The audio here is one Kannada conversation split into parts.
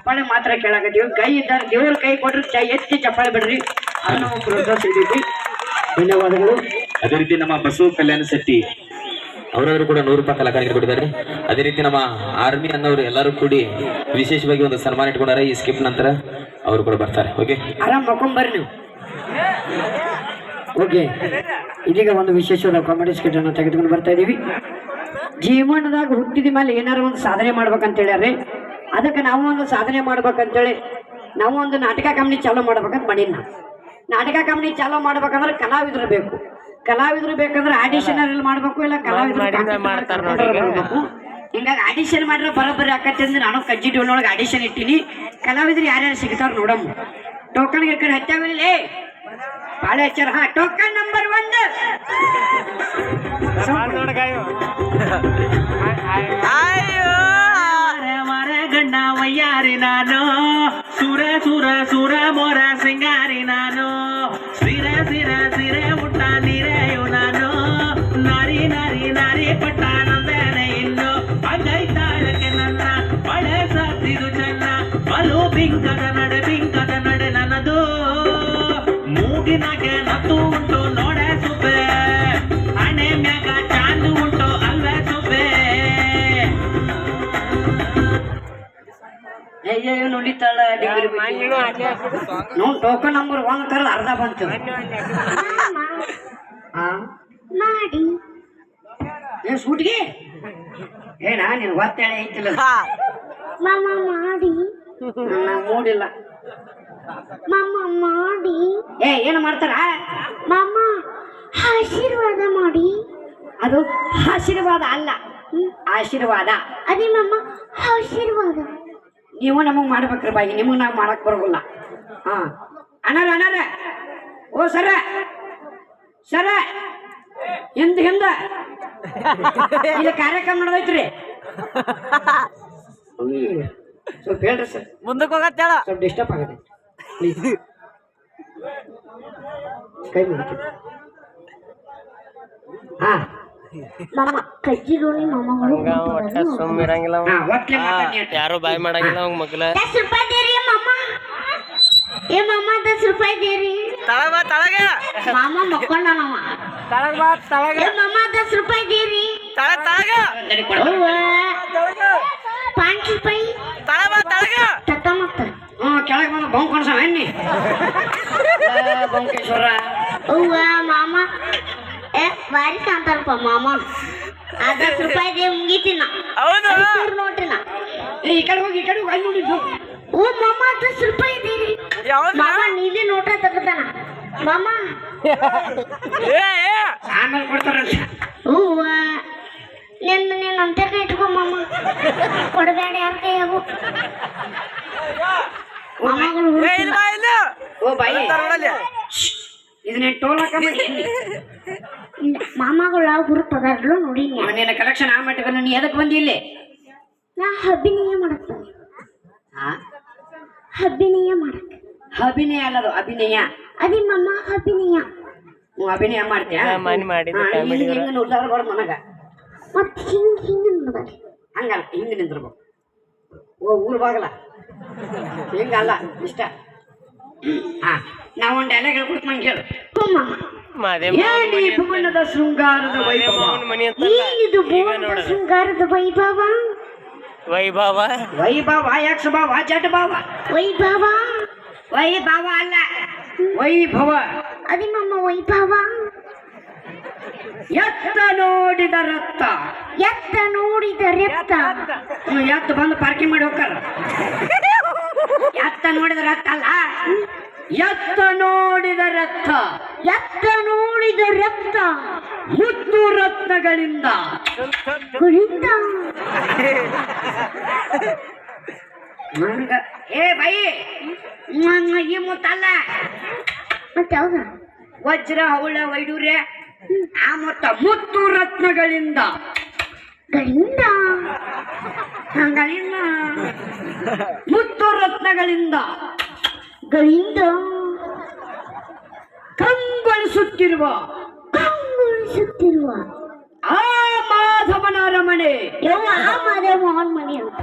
ಚಪ್ಪಾಳೆ ಮಾತ್ರ ಕೇಳಾಕತ್ತೀವಿ. ಕೈ ಇದ್ದಾರೆ ದೇವ್ರ ಕೈ ಕೊಟ್ರೆ ಚ ಎತ್ತಿ ಚಪ್ಪಾಳೆ ಬಿಡ್ರಿ. ಅನ್ನೋ ನಾವು ಪ್ರೋತ್ಸಾಹಿಸಿದ್ದೀವಿ ಧನ್ಯವಾದಗಳು. ಅದೇ ರೀತಿ ನಮ್ಮ ಬಸವ ಕಲ್ಯಾಣ ಶೆಟ್ಟಿ ಅವರಾದ್ರೂ ಕೂಡ ನೂರು ರೂಪಾಯಿ ಕಲಾಕಾರಿಗೆ ಕೊಟ್ಟಿದ್ದಾರೆ ಅದೇ ರೀತಿ ನಮ್ಮ ಆರ್ಮಿ ಅನ್ನೋರು ಎಲ್ಲರೂ ಕೂಡಿ ವಿಶೇಷವಾಗಿ ಒಂದು ಸನ್ಮಾನ ಇಟ್ಕೊಂಡಾರೆ ಈ ಸ್ಕಿಪ್ ನಂತರ ಅವರು ಕೂಡ ಬರ್ತಾರೆ. ಓಕೆ? ಆರಾಮ್ ಮಕ್ಕೊಂಬರ್ರಿ ನೀವು. ಓಕೆ. ಇದೀಗ ಒಂದು ವಿಶೇಷವಾದ ಕಾಮಿಡಿ ಸ್ಕಿಟ್ ಅನ್ನು ತೆಗೆದುಕೊಂಡು ಬರ್ತಾ ಇದೀವಿ. ಜೀವನದಾಗ ಹುಟ್ಟಿದ ಮೇಲೆ ಏನಾರು ಒಂದು ಸಾಧನೆ ಮಾಡ್ಬೇಕಂತ ಹೇಳ್ಯಾರೆ ಅದಕ್ಕೆ ನಾವು ಒಂದು ಸಾಧನೆ ಮಾಡ್ಬೇಕಂತೇಳಿ ನಾವು ಒಂದು ನಾಟಕ ಕಂಪ್ನಿ ಚಾಲೂ ಮಾಡ್ಬೇಕಂತ ಮಾಡೀನಿ ನಾ ನಾಟಕ ಕಂಪ್ನಿ ಚಾಲೂ ಮಾಡ್ಬೇಕಂದ್ರೆ ಕಲಾವಿದರು ಬೇಕು. ಕಲಾವಿದರು ಬೇಕಂದ್ರೆ ಆಡಿಷನ್ ಅಲ್ಲಿ ಮಾಡ್ಬೇಕು ಇಲ್ಲ ಕಲಾವಿದರು ಹಿಂಗಾಗಿ ಆಡಿಷನ್ ಮಾಡಿರೋ ಬರೋಬ್ಬರಿ ಆಕತ್ತೆ ಅಂದ್ರೆ ನಾನು ಕಜ್ಜಿ ಡೋಲ್ನೊಳಗೆ ಆಡಿಷನ್ ಇಟ್ಟಿನಿ. ಕಲಾವಿದ್ರು ಯಾರ್ಯಾರು ಸಿಗ್ತಾರ ನೋಡಮ್ಮ. ಟೋಕನ್ ಗಿರ್ಕನ್ ಹಚ್ಚಾವಿಲ್ಲ ಭಾಳ ಹಚ್ಚಾರ ಹಾ ಟೋಕನ್ ನಂಬರ್ ಒಂದು. ಮರ ಗಂಡ ವಯ್ಯಾರಿ ನಾನು ಸುರ ಸುರ ಸುರ ಮೊರ ಸಿಂಗಾರಿ ನೋಡ್ ಟೋಕನ್ ನಂಬರ್ ಒಂದ್ ತರ ಅರ್ಧ ಬಂತು. ಹಾ ಮಾಡಿ. ಏನ್ ಸೂಟ್ಗೆ? ಏನ ನಿನ್ ಒತ್ತೇಳೆ ಐತಿಲ್ಲ. ಮಾಮ ಮಾಡಿ. ಮೂಡಿಲ್ಲ ಮಾಮ ಮಾಡಿ. ಏ ಏನು ಮಾಡ್ತಾರ? ಮಾಮ ಆಶೀರ್ವಾದ ಮಾಡಿ. ಅದು ಆಶೀರ್ವಾದ ಅಲ್ಲ. ಆಶೀರ್ವಾದ. ಅದೇ ಮಾಮ ಆಶೀರ್ವಾದ. ನೀವು ನಮಗೆ ಮಾಡ್ಬೇಕ್ರಿ ಬಾಯಿ ನಿಮಗೆ ನಾವು ಮಾಡಕ್ ಬರೋಲ್ಲ ಹಾ. ಅಣ್ಣಾರ ಅಣ್ಣಾರ ಓ ಸರ. ಸರ. ಹಿಂದ ಹಿಂದ. ಇಲ್ಲಿ ಕಾರ್ಯಕ್ರಮ ನಡೆದೈತ್ರಿ. ಸ್ವಲ್ಪ ಹೇಳ್ರಿ ಸರ್. ಮುಂದಕ್ಕೆ ಹೋಗತ್ತೇಳ ಸ್ವಲ್ಪ ಡಿಸ್ಟರ್ಬ್ ಆಗತ್ತೆ. ಪ್ಲೀಸ್ ಕೈ ಮುಗಿತು ಹಾ. ಇರಂಗಿಲ್ಲ ಒಟ್ಲೆ ಮಾತಾಡಿ ಅಣ್ಣ. ಯಾರು ಬಾಯ್ ಮಾಡಂಗಿಲ್ಲ ಅವ್ ಮಗ್ಲ ದಸ್ ರೂಪಾಯಿ ದೇರಿ ಮಾಮ. ಏ ಮಾಮ ದಸ್ ರೂಪಾಯಿ ದೇರಿ. ತಳ ಬಾ ತಳಗ ಮಾಮ ಮಕ್ಕೊಂಡ ನಾವ ತಳಗ ಬಾ ತಳಗ ದೇರಿ. ತಳ ತಳಗ ಕೊಡು. ಅವ್ವ ಪಾಂಚ್ ರೂಪಾಯಿ. ತಳ ಬಾ ತಳಗ ಕೆಳಗೆ ಬಂದು ಬೌಂಕ್ ಬೌಂಕೇಶ್ವರ ಬಾರಿ ಕಾಂತಾರಪ್ಪ ಮಾಮ. ಆ ರೂಪಾಯಿ ಮುಗಿತಿನ ಹೌದು. ನೋಡ್ರಿನ. ಏ ಈ ಕಡೆ ಹೋಗಿ ಈ ಕಡೆ ಹೋಗಿ ಅಲ್ಲಿ ನೋಡಿ ಹೋಗು. ಓ ಮಾಮ ದಸ್ ರೂಪಾಯಿ ದೇರಿ ಯಾವ್ದು? ಮಾಮ ನೀಲಿ ನೋಟ ತಗತಾನ. ಮಾಮ. ಆಮೇಲೆ ಕೊಡ್ತಾರಂತ. ಹೂವ. ನಿನ್ನ ನೀನು ಅಂತರ್ನ ಇಟ್ಕೊ ಮಾಮ. ಕೊಡಬೇಡ ಅಂತ ಕೈಯಾಗು. ಮಾಮಗಳು ಓ ಬಾಯಿ. ಇದನ್ನ ಟೋಲ್ ಮಾಮಗಳ ಗುರು ಅದಾರಲ್ಲ ನೋಡಿ ನಿನ್ನ ಕಲೆಕ್ಷನ್ ಆ ಮಟ್ಟಕ್ಕೆ ನೀ ಎದಕ್ಕೆ ಬಂದಿ ಇಲ್ಲಿ? ನಾ ಅಭಿನಯ ಮಾಡಕ್ಕೆ ಆ? ಅಭಿನಯ ಮಾಡಕ್. ಅಭಿನಯ ಅಲ್ಲದು ಅಭಿನಯ. ಅದೇ ಮಮ್ಮ ಅಭಿನಯ. ಹ್ಞೂ ಅಭಿನಯ ಮಾಡ್ತೀಯ? ನಾ ಮಾಡಿದ. ಹಿಂಗ ಮತ್ತೆ ನನಗ ಮತ್ ಹಿಂಗ್ ಹಿಂಗ್ ಹಂಗಲ್ಲ ಹಿಂಗ ನಿಂದಿರ್ಬೇಕು. ಓ ಊರು ಬಾಗಲ್ಲ ಹಿಂಗಲ್ಲ ಇಷ್ಟ. ಹಾ ನಾವು ಒಂದು ಡೈಲಾಗ್ ಹೇಳ್ಕೊಡ್ತ ನಂಗೆ ಹೇಳು. ಏನಿ ಭುವನದ ಶೃಂಗಾರದ ವೈಭವ. ಏನಿದು ಶೃಂಗಾರದ ವೈಭವ? ವೈಭವ? ವೈಭವ ಯಕ್ಷ ಭಾವ ಜಟ್ ಭಾವ. ವೈಭವ? ವೈಭವ ಅಲ್ಲ. ವೈಭವ. ಅದಿಮ್ಮ ಮಾಮ ವೈಭವ. ಎತ್ತ ನೋಡಿದ ರಕ್ತ. ಎತ್ತ ನೋಡಿದ ರಕ್ತ. ಎತ್ತ ಬಂದು ಪಾರ್ಕಿಂಗ್ ಮಾಡಿ ಹೋಗ್ತಾರ ಎತ್ತ ನೋಡಿದ ರಕ್ತ ಅಲ್ಲ? ಎತ್ತ ನೋಡಿದ ರಕ್ತ. ಎತ್ತ ನೋಡಿದ ರಕ್ತ. ಮುತ್ತು ರತ್ನಗಳಿಂದ. ಗುಳಿಂದ. ಏ ಬೈ. ಈ ಮುತ್ತಲ್ಲ ಮತ್ತೆ ಯಾವ್ದ ವಜ್ರ ಹವಳ ವೈಡೂರ್ಯ. ಆ ಮೊತ್ತ ಮುತ್ತು ರತ್ನಗಳಿಂದ. ಗಳಿಂದ. ಗಳಿಂದ ಮುತ್ತು ರತ್ನಗಳಿಂದ. ಗಳಿಂದ. ಕಂಗೊಳಿಸುತ್ತಿರುವ. ಕಂಗೊಳಿಸುತ್ತಿರುವ. ಆ ಮಾಧವನ ಅರಮನೆ ಯವ್ವ ಆ ಮಾದೇವ ಮೋಹನ್ ಮನಿ ಅಂತ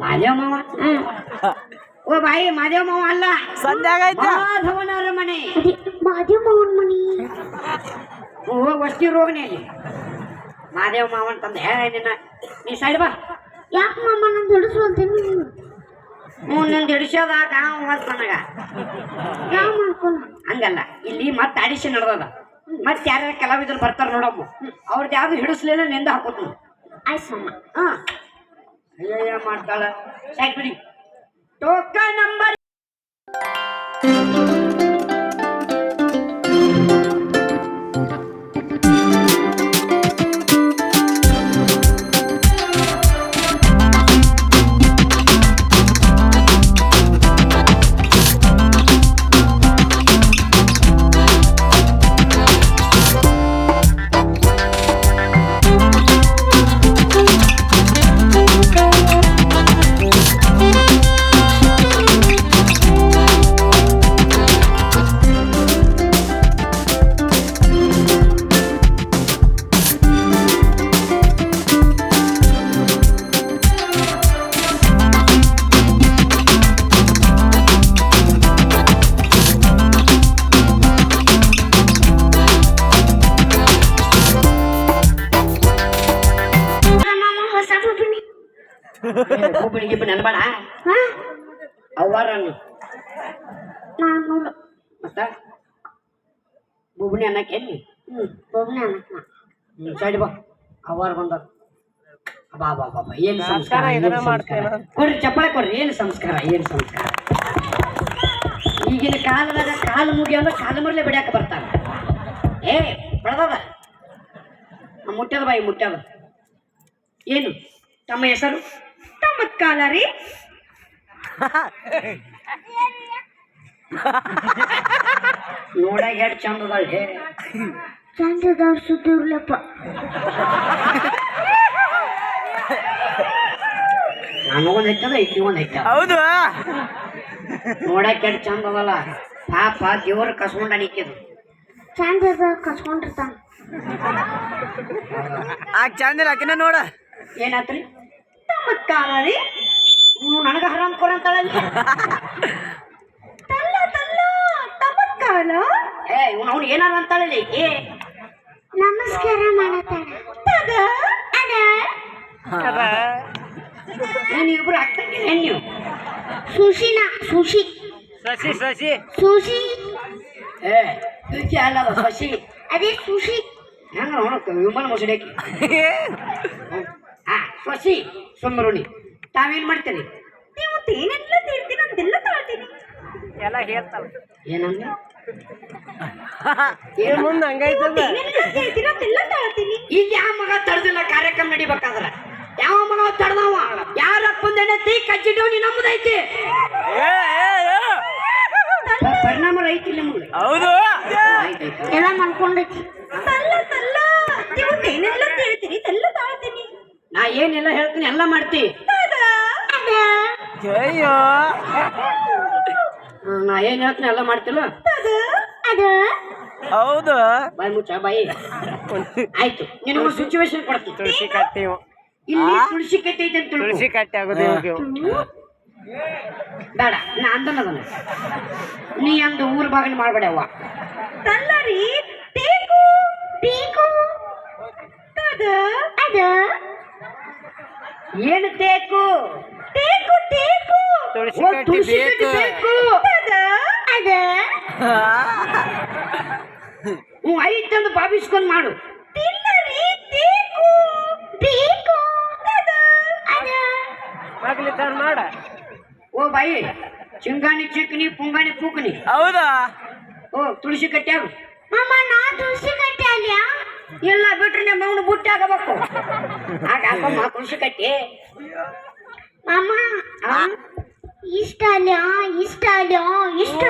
ಮಾದೇವ ಮಾವ ಓ ಬಾಯಿ ಮಾದೇವ ಮಾವ ಅಲ್ಲ ಮಾಧವನ ಅರಮನೆ ಅದೇ ಮಾದೇವ್ ಮಾವನ್ ಮನಿ ಹೋಗಿ ವಸ್ತಿ ರೋಗನೇಲಿ ಮಾದೇವ ಮಾವ ತಂದು. ಹೇಳಿನ ನೀ ಸೈಡ್ ಬಾ. ಯಾಕೆ ಮಾಮ ನಂದು ಅಂತ ಹ್ಞೂ ನಿಂದು ಹಿಡಿಸೋದ ಕಾಮ ಮತ್ತು ನನಗ. ಯಾವ ಮಾಡ್ಕೊಂಡು ಹಂಗಲ್ಲ ಇಲ್ಲಿ ಮತ್ತೆ ಆಡಿಷನ್ ನಡೆದದ. ಮತ್ತೆ ಯಾರ್ಯಾರ ಕಲಾವಿದರು ಬರ್ತಾರೆ ನೋಡಮ್ಮ. ಅವ್ರದ್ದು ಯಾವ್ದು ಹಿಡಿಸ್ಲಿಲ್ಲ ನಿಂದ ಹಾಕೋತು ಆಯ್ತು ಮಾಮ. ಹಾಂ. ಅಯ್ಯಯ್ಯ ಮಾಡ್ತಾಳ? ಸೈಡ್ ಬಿಡಿ. ಟೋಕ ನಂಬರ್ ಒಬ್ಬನಿಗೆ ಇಬ್ಬರು ನೆನಬೇಡ ಹಾ ಅವ್ವಾರನ್ನು ನಾನು ಮತ್ತ ಬುಬ್ಣಿ ಅನ್ನಕ್ಕೆ ಎಲ್ಲಿ ಹ್ಞೂ ಬೊಬ್ಬನೆ ಅನ್ನಕ್ಕೆ ಹ್ಮ್, ಸೈಡ್ ಬಾ ಅವ್ವಾರ ಬಂದ ಬಾ ಬಾ ಬಾ ಬಾ ಏನು ಸಂಸ್ಕಾರ ಏನು ಸಂಸ್ಕಾರ ಕೊಡ್ರಿ ಚಪ್ಪಳೆ ಕೊಡ್ರಿ ಏನು ಸಂಸ್ಕಾರ ಏನು ಸಂಸ್ಕಾರ ಈಗಿನ ಕಾಲದಾಗ ಕಾಲು ಮುಗಿಯೋದ ಕಾಲು ಮರಲೆ ಬಿಡ್ಯಾಕ ಬರ್ತಾರ ಏ ಬೆಳೆದದ ಮುಟ್ಟ್ಯದ ಬಾಯಿ ಮುಟ್ಟ್ಯದ ಏನು ತಮ್ಮ ಹೆಸರು ತಮ್ಮ ಕಾಲ ರೀ? ನೋಡಾಗ ಎರಡು ಚಂದ ಅದಾಳ್ ಹೇ. ಚಂದದವ್ರು ಸುದ್ದಿರ್ಲಪ್ಪ ನನಗೊಂದು ಹೆಚ್ಚದ ಈಕಿ ಒಂದು ಹೆಚ್ಚ ಹೌದು. ನೋಡಕ್ಕೆ ಎಷ್ಟು ಚಂದ ಅದಲ್ಲ ಪಾಪ ದೇವ್ರ ಕಸ್ಕೊಂಡ ಅಣಿಕಿದು ಚಂದದ ಕಸ್ಕೊಂಡಿರ್ತಾನ. ಆ ಚಂದ ಆಕಿನ ನೋಡ. ಏನಾತ್ರಿ? ರೀ ನೀವು ನನಗ ಹರಾಮ್ ಕೊಡಂತಾಳ ತಲ್ಲ ತಲ್ಲ ತಮತ್ಕಾಲ ಕಾಲ ಏ ಇವ್ನು ಅವ್ನು ಏನಾರ ಅಂತಾಳಲ್ಲ? ಏ. ನಮಸ್ಕಾರ ಮಾಡತಾಳ ಅದ. ಏನು ಇಬ್ರು ಆಗ್ತಂಗೆ ಏನ್ ನೀವು? ಸುಶಿನ ಸುಶಿ. ಸಸಿ ಸಸಿ. ಸುಶಿ. ಏ ಸುಶಿ ಅಲ್ಲ ಸಸಿ. ಅದೇ ಸುಶಿ. ಹೆಂಗ ನೋಡಕ್ಕ ವಿಮಲ್ ಮುಸುಡೇಕಿ ಹಾ ಶಶಿ ಸುಮ್ಮರುಣಿ ತಾವೇನ್ ಮಾಡ್ತೀರಿ? ನೀವು ಏನೆಲ್ಲ ತೀರ್ತೀನಿ ಅಂತೆಲ್ಲ ತಾಳ್ತೀನಿ. ಎಲ್ಲ ಹೇಳ್ತಾವ ಏನಂದ್ರೆ ಮುಂದೆ ಹಂಗೈತದ ಈಗ ಯಾವ ಮಗ ತಡದಿಲ್ಲ ಕಾರ್ಯಕ್ರಮ ನಡಿಬೇಕಾದ್ರ? ಯಾವ ಮಗ ತಡೆದವ? ಯಾರ ಅಪ್ಪಂದೇನೈತಿ ನೀ ನಮ್ಮದೈತಿ? ಪರಿಣಾಮ ಐತಿ ನಿಮ್ಗೆ. ಹೌದು. ಎಲ್ಲ ಮಾಡ್ಕೊಂಡೈತಿ ನಾ ಏನೆಲ್ಲ ಹೇಳ್ತೀನಿ ಎಲ್ಲ ಮಾಡ್ತಿ. ಅಯ್ಯೋ. ನಾ ಏನ್ ಹೇಳ್ತೀನಿ ಎಲ್ಲ ಮಾಡ್ತಿಲ್ಲ. ಅದ ಹೌದು. ಬಾಯಿ ಮುಚ್ಚ ಬಾಯಿ. ಆಯ್ತು ನಿನಗೆ ಸಿಚುವೇಶನ್ ಕೊಡ್ತೀನಿ ತುಳಸಿ ಕಟ್ಟಿ ಇಲ್ಲಿ ತುಳಸಿ ಕಟ್ಟಿ ಐತೆ ಅಂತ ತಿಳ್ಕೊ. ತುಳಸಿ ಕಟ್ಟಿ ಆಗೋದು ಬೇಡ ನಾ ಅಂದನದನ ನೀ ಅಂದು ಊರ್ ಬಾಗಿಲು ಮಾಡ್ಬೇಡವ್ವ ತಲ್ಲರಿ ಬೇಕು ಬೇಕು ಅದ ಅದ. ಏನು ತೇಕು? ತೇಕು ತೇಕು. ತುಳಸಿ ಓ, ತುಳಸಿ ಕಟ್ಟಿ ಬೇಕು. ಬೇಕು. ಅದ ಅದ. ಹ್ಞೂ ಐತಂದು ಭಾವಿಸ್ಕೊಂಡ್ ಮಾಡು. ತಿನ್ನರಿ ತೇಕು. ತೇಕು ಅದ ಅದ. ಮಗ್ಲಿದ್ದಾರ ಮಾಡ. ಓ ಬಾಯಿ ಚಿಂಗಾಣಿ ಚಿಕ್ಕನಿ ಪುಂಗಾಣಿ ಪೂಕನಿ. ಹೌದಾ? ಓ ತುಳಸಿ ಕಟ್ಟ್ಯಾಗ ಮಾಮ ನಾ ತುಳಸಿ ಕಟ್ಟೆ ಇಲ್ಲ ಬಿಟ್ರೆ ನಿಮ್ಮ ಮಗನ ಬುಟ್ಟಿ ಆಗಬೇಕು ಆಗ ಹಾಕಮ್ಮ ತುಳಸಿ ಕಟ್ಟಿ ಮಾಮ ಆ? ಇಷ್ಟ ಅಲ್ಯಾ ಇಷ್ಟ ಅಲ್ಯಾ ಇಷ್ಟ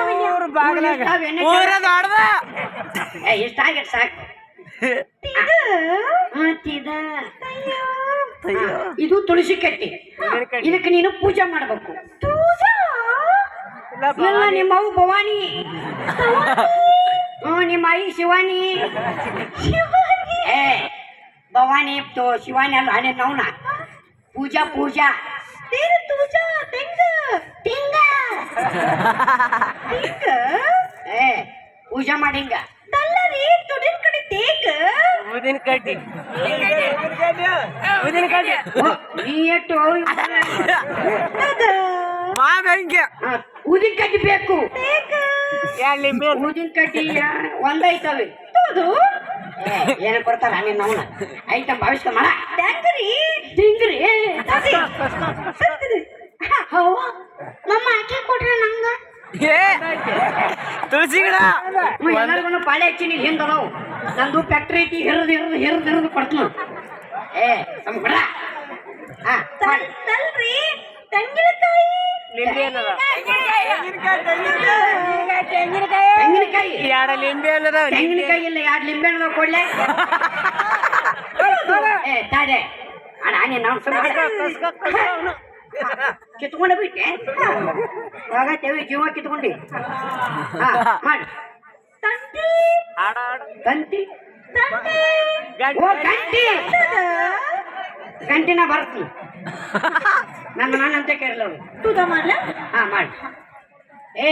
ಇಷ್ಟ ಆಗಿಟ್ ಸಾಕು. ಇದು ತುಳಸಿ ಕಟ್ಟಿ. ಇದಕ್ಕೆ ನೀನು ಪೂಜೆ ಮಾಡಬೇಕು. ಇಲ್ಲ ನಿಮ್ಮ ಅವು ಭವಾನಿ. ನಿಮ್ಮ ಐ ಶಿವಾನಿ? ಏ ಭವಾನಿ ತೋ ಶಿವಾನಿ ಅಲ್ಲ ಹಣೆ ಅವನ ಪೂಜಾ ಪೂಜಾ. ತೀರ ತುಜ ತೆಂಗ. ತಿಂಗ ತಿಂಗ ಏ ಪೂಜೆ ಮಾಡಿಂಗ ತಲ್ಲರಿ ತುಡಿನ ಕಡೆ ತೇಗ. ಊದಿನ ಕಡ್ಡಿ. ಊದಿನ ಕಡ್ಡಿ. ನೀ ಎಟ್ಟು? ಮಾವ ಹಿಂಗೆ. ಊದಿನ ಕಡ್ಡಿ ಬೇಕು. ಊದಿನ ಕಡ್ಡಿ ಒಂದೈತವೆ ಹೌದು ಏನ ಕೊಡ್ತಾರ ನೀನ್ ಅವನ? ಐಟಮ್ ಭವಿಷ್ಯ ಮಾಡ. ಟ್ಯಾಂಕರಿ ತಿಂಗ್ರಿ ಮಮ್ಮ ಆಕೆ ಕೊಡ್ರ ನಂಗ. ತುಳಸಿ ಗಿಡ. ಎಲ್ಲರಿಗೂ ಪಾಳೆ ಹಚ್ಚಿನಿ ಹಿಂದದವು ಹಿಂದ ಅದಾವು. ನಂದು ಫ್ಯಾಕ್ಟ್ರಿ ಐತಿ ಹಿರಿದು ಹಿರಿದು ಹಿರಿದು ಹಿರಿದು ಕೊಡ್ತೀನಿ ಏ ನಮ್ ಬಿಡ. ತಲ್ರಿ ತೆಂಗಿನಕಾಯಿ ತೆಂಗಿನಕಾಯಿ. ಎರಡು ಲಿಂಬೆ ಏನದ ತೆಂಗಿನಕಾಯಿ ಇಲ್ಲ ಎರಡು ಲಿಂಬೆ ಹಣ್ಣು ಕೊಡ್ಲೆ? ಏ ತಾಡೆ ಅಣ್ಣ ನೀನು ನಾವು ಸುಮ್ಮನೆ ಕಿತ್ಕೊಂಡೆ ಬಿಟ್ಟೆ? ಜೀವ ಕಿತ್ಕೊಂಡಿ. ಹಾ ಮಾಡಿ. ತಂತಿ. ಓ ಗಂಟಿ. ಗಂಟಿನ ಬರ್ತೀನಿ. ನನ್ನ ನಾನು ಅಂತ ಅವ್ರು ತುದ ಮಾಡ್ಲ? ಹಾ ಮಾಡಿ. ಏ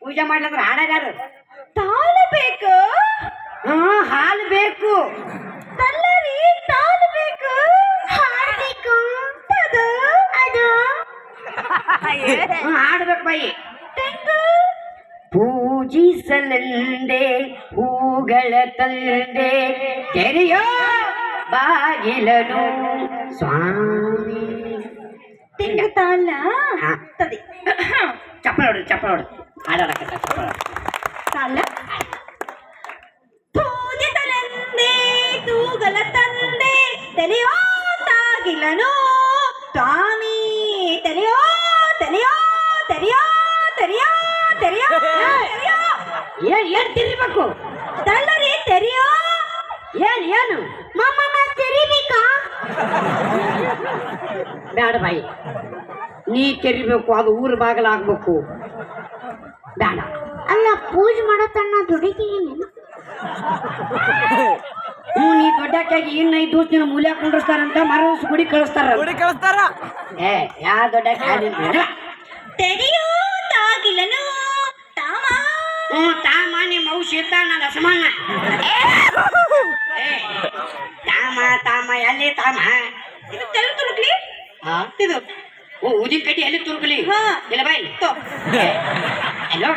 ಪೂಜೆ ಮಾಡ್ಲಂದ್ರೆ ಹಾಡಗಾರ. ತಾಳ ಬೇಕು? ಹಾ ಹಾಲು ಬೇಕು. ತಲ್ಲರಿ ತಾಳ ಬೇಕು. ಹಾಡ್ಬೇಕು ಅದು ಅದು. ಹ್ಮ್, ಹಾಡ್ಬೇಕು ಬಾಯಿ. ತೆಂಗು. ಪೂಜಿಸಲೆಂದೆ ಹೂಗಳ ತಂದೆ. ತೆರೆಯೋ ಬಾಗಿಲನು ಸ್ವಾಮಿ. ತೆಂಗು ತಾಳ. ತದಿ ಚಪ್ಪಳ ಹೊಡು ಚಪ್ಪಳ ಹೊಡು ಹಾಡಾಡಕತ್ತ ಚಪ್ಪಳ ಹೊಡು ತಾಳ ತಲೆಂದೆ ತೂಗಲ ತಂದೆ ತಲೆಯೋ ತಾಗಿಲನು? ಸ್ವಾಮಿ ತಲೆಯೋ ತಲೆಯೋ ತಲೆಯೋ ತಲೆಯೋ ತಲೆಯೋ ತಲೆಯೋ. ಏನ್ ಏನ್ ತಿರ್ಬೇಕು? ತಲ್ಲರಿ ತೆರೆಯೋ. ಏನ್ ಏನು? ಮಮ್ಮ ನಾ ತೆರಿಬೇಕಾ? ಬೇಡ ಬಾಯಿ. ನೀ ತೆರಿಬೇಕು ಅದು ಊರು ಬಾಗಿಲಾಗ್ಬೇಕು. ಬೇಡ ಪೂಜೆ ಮಾಡತಣ್ಣ ದುಡಿತೀನಿ ಹ್ಞೂ ನೀ ದೊಡ್ಡಕ್ಕಾಗಿ ಇನ್ನ ಐದು ದಿವಸ ದಿನ ಮೂಲೆ ಕುಂಡಿಸ್ತಾರಂತ ಮರವಸ್ ಗುಡಿ ಕಳಿಸ್ತಾರ. ಗುಡಿ ಕಳಿಸ್ತಾರ? ಏ ಯಾ ದೊಡ್ಡಕ್ಕೆ ಬೇಡ ತೆರೆಯೋ ತಾಗಿಲನು ತಾಮ? ಹ್ಞೂ ತಾಮ ನಿಮ್ಮ ಸೀತ ನನ್ನ ಅಸಮಾನ. ಏ! ತಾಮ ತಾಮ ಎಲ್ಲಿ ತಾಮ? ಇದು ತೆಲು ತುರುಕ್ಲಿ? ಹಾ? ಇದು? ಓ ಊದಿನ ಕಡ್ಡಿ ಎಲ್ಲಿ ತುರುಕ್ಲಿ? ಹಾ. ಇಲ್ಲ ಬಾಯಿ ಎಲ್ಲೋಗ